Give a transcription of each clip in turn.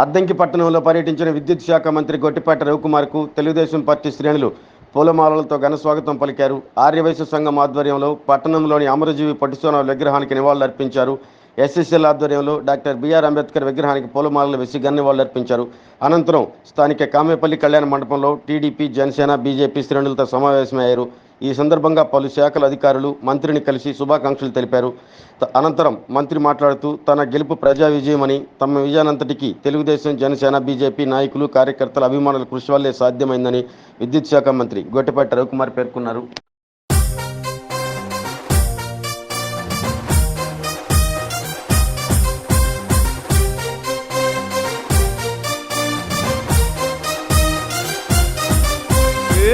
అద్దంకి పట్టణంలో పర్యటించిన విద్యుత్ శాఖ మంత్రి గొట్టిపాటి రవికుమార్కు తెలుగుదేశం పార్టీ శ్రేణులు పూలమాలలతో ఘన స్వాగతం పలికారు. ఆర్యవైశ్య సంఘం ఆధ్వర్యంలో పట్టణంలోని అమరజీవి పట్టుసోన విగ్రహానికి నివాళులర్పించారు. ఎస్ఎస్ఎల్ ఆధ్వర్యంలో డాక్టర్ బిఆర్ అంబేద్కర్ విగ్రహానికి పూలమాలలు వేసి నివాళులర్పించారు. అనంతరం స్థానిక కామేపల్లి కళ్యాణ మండపంలో టీడీపీ జనసేన బీజేపీ శ్రేణులతో సమావేశమయ్యారు. ఈ సందర్భంగా పలు శాఖల అధికారులు మంత్రిని కలిసి శుభాకాంక్షలు తెలిపారు. అనంతరం మంత్రి మాట్లాడుతూ తన గెలుపు ప్రజా విజయమని తమ విజయానంతటికీ తెలుగుదేశం జనసేన బీజేపీ నాయకులు కార్యకర్తల అభిమానుల కృషి వల్లే సాధ్యమైందని విద్యుత్ శాఖ మంత్రి గొట్టిపాటి రవికుమార్ పేర్కొన్నారు.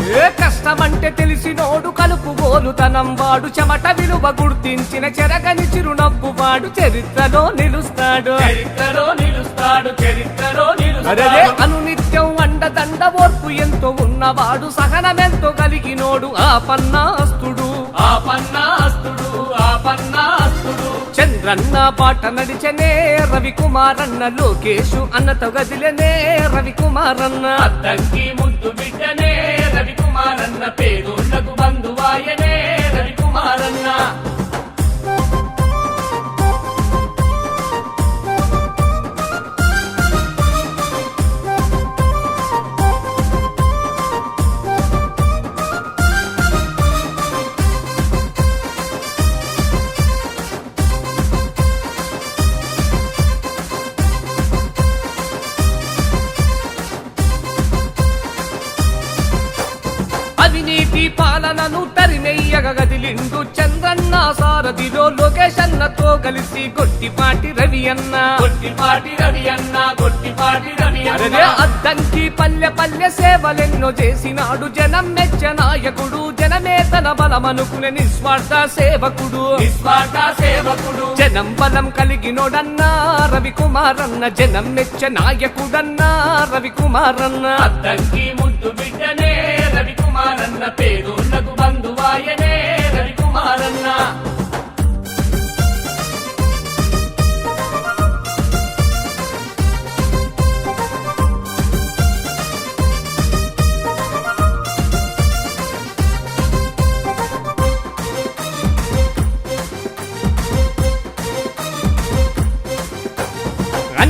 ఏ కష్టమంటే తెలిసినోడు కలుపుగోలు తనం వాడు చెమట విలువ గుర్తించిన చెరగని చిరునవ్వు వాడు చరిత్రలో నిలుస్తాడు. చరిత్రలో నిలుస్తాడు చరిత్రలో అదే. నిలుస్తాడు. అనునిత్యం అండదండ ఓర్పు ఎంతో ఉన్నవాడు సహనమెంతో కలిగినోడు ఆ పన్నాస్తుడు. ఆ పన్నాస్తుడు ఆ పన్నాస్తుడు. చంద్రన్న పాట నడిచనే రవికుమారన్న లోకేషు అన్నతో గదిలనే రవికుమారన్న. అద్దంకి ముద్దు బిడ్డనే రవికుమారన్న పేదోళ్ళకు బంధువాయనే పాలనను తరిమెయ్యగ గదిలిండు చంద్రన్న సారథిలో లోకేషన్నతో కలిసి గొట్టిపాటి రవి అన్న. గొట్టిపాటి రవి అన్న గొట్టిపాటి రవి అన్న. అద్దంకి పల్లె పల్లె సేవలెన్నో చేసినాడు జనం మెచ్చ నాయకుడు జనమే తన బలమనుకునే నిస్వార్థ సేవకుడు. నిస్వార్థ సేవకుడు. జనం బలం కలిగినోడన్నా రవికుమారన్న జనం మెచ్చ నాయకుడన్నా రవికుమారన్న. అద్దంకి ముద్దు బిడ్డనే రవికుమారన్న పేరు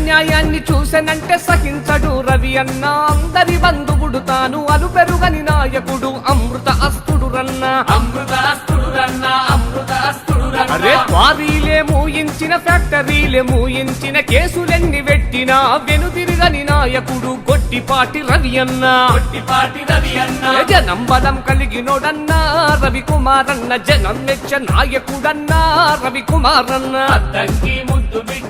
అన్యాయాన్ని చూసెనంటే సహించడు రవి అన్న. అందరి బంధువుడు తాను అలు పెరుగని నాయకుడు. అమృత అస్తుడు రన్న. అమృతాస్తుడు రన్న అమృతాస్తుడు అరే రన్న. క్వారీలే మూయించిన ఫ్యాక్టరీలే మూయించిన కేసులెన్ని పెట్టినా వెనుదిరుగని నాయకుడు గొట్టిపాటి రవి అన్న. గొట్టిపాటి రవి అన్న. జనం బలం కలిగినోడన్నా. రవికుమారన్న జనం మెచ్చ నాయకుడన్నా. రవికుమారన్న. అద్దంకి ముద్దు బిడ్డనే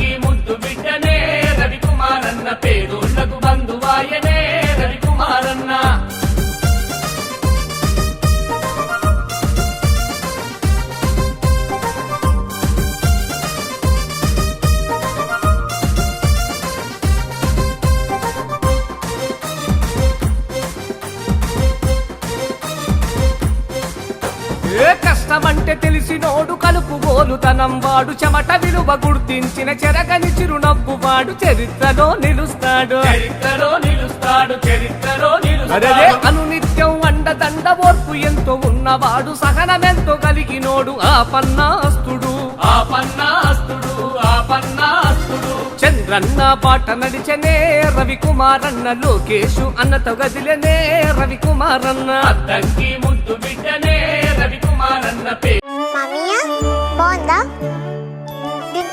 కష్టమంటే తెలిసినోడు కలుపు గోలుతనం వాడు చెమట విలువ గుర్తించిన చెరగని చిరునవ్వు వాడు చరిత్రలో నిలుస్తాడు. చరిత్రలో నిలుస్తాడు చరిత్రలో అదే నిలుస్తాడు అనునిత్యం అండదండ ఓర్పు ఎంతో ఉన్నవాడు సహనమెంతో కలిగినోడు ఆ పన్నాస్తుడు. ఆ పన్నాస్తుడు ఆ పన్నాస్తుడు. చంద్రన్న పాట నడిచనే రవికుమారన్న లోకేషు అన్నతో గదిలనే రవికుమారన్న. అద్దంకి